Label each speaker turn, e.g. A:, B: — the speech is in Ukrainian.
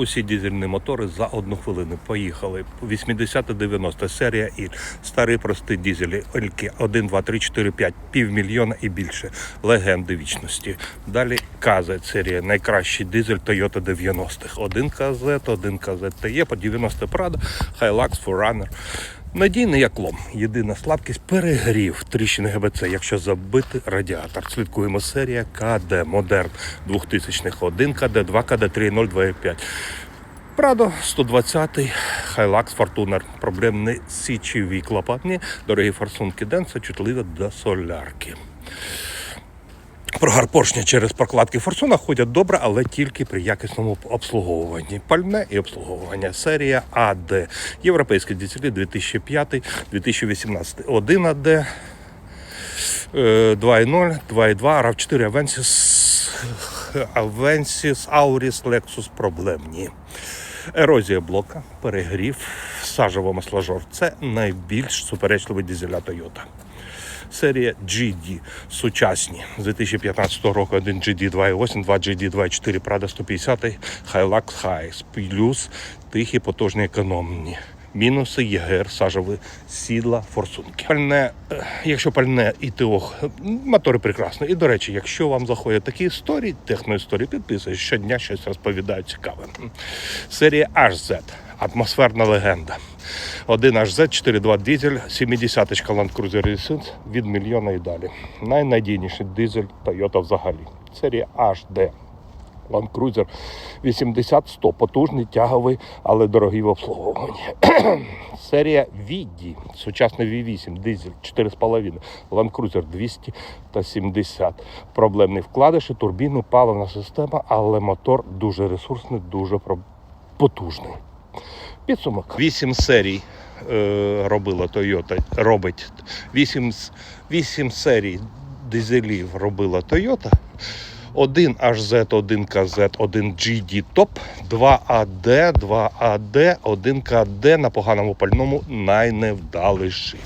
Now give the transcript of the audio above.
A: Усі дизельні мотори за одну хвилину поїхали. 80-90 серія і старий простий дізелі. Ольки 1, 2, 3, 4, 5, півмільйона і більше. Легенди вічності. Далі КЗ серія найкращий дизель Toyota 90-х. Один КЗ, один КЗ ТЕ, по 90 Prado, Hilux, Forerunner. Надійний як лом. Єдина слабкість перегрів тріщини ГБЦ, якщо забити радіатор. Слідкуємо серія КД Модерн 2000-х 1 КД, 2 КД, 3.0, 2.5. Прадо 120-й, хайлакс фортунер. Проблемні січові клапатні, дорогі форсунки Денса, чутливі до солярки. Прогар поршня через прокладки форсуна ходять добре, але тільки при якісному обслуговуванні. Пальне і обслуговування. Серія АД. Європейські дизелі 2005-2018. 1 АД, е, 2.0, 2.2, RAV4, Avensis, Avensis, Auris, Lexus проблемні. Ерозія блока, перегрів, сажево масложор. Це найбільш суперечливий дизеля Toyota. Серія GD сучасні з 2015 року 1 GD 2.8, 2 GD 2.4, Prada 150, Hilux Highs, плюс тихі потужні економні. Мінуси ЄГР, сажеві сідла, форсунки. Пальне, е, якщо пальне і ТО, мотори прекрасно. І до речі, якщо вам заходять такі історії, техноісторії, підписуйтесь, щодня щось розповідають цікаве. Серія HZ, атмосферна легенда. 1 HZ, 4.2 дизель, 70-ка Land Cruiser Resistance від мільйона і далі. Найнадійніший дизель Toyota взагалі. Серія HD. Land Cruiser 80-100, потужний, тяговий, але дорогий в обслуговуванні. Серія VD, сучасний V8, дизель 4,5, Land Cruiser 200 та 70. Проблемні вкладиші, турбіни, паливна система, але мотор дуже ресурсний, дуже потужний. Підсумок. Вісім серій е, робила Toyota, робить Вісім, вісім серій дизелів робила Toyota. 1 HZ, 1 KZ, 1 GD Top, 2 AD, 2 AD, 1 KD на поганому пальному найневдаліший.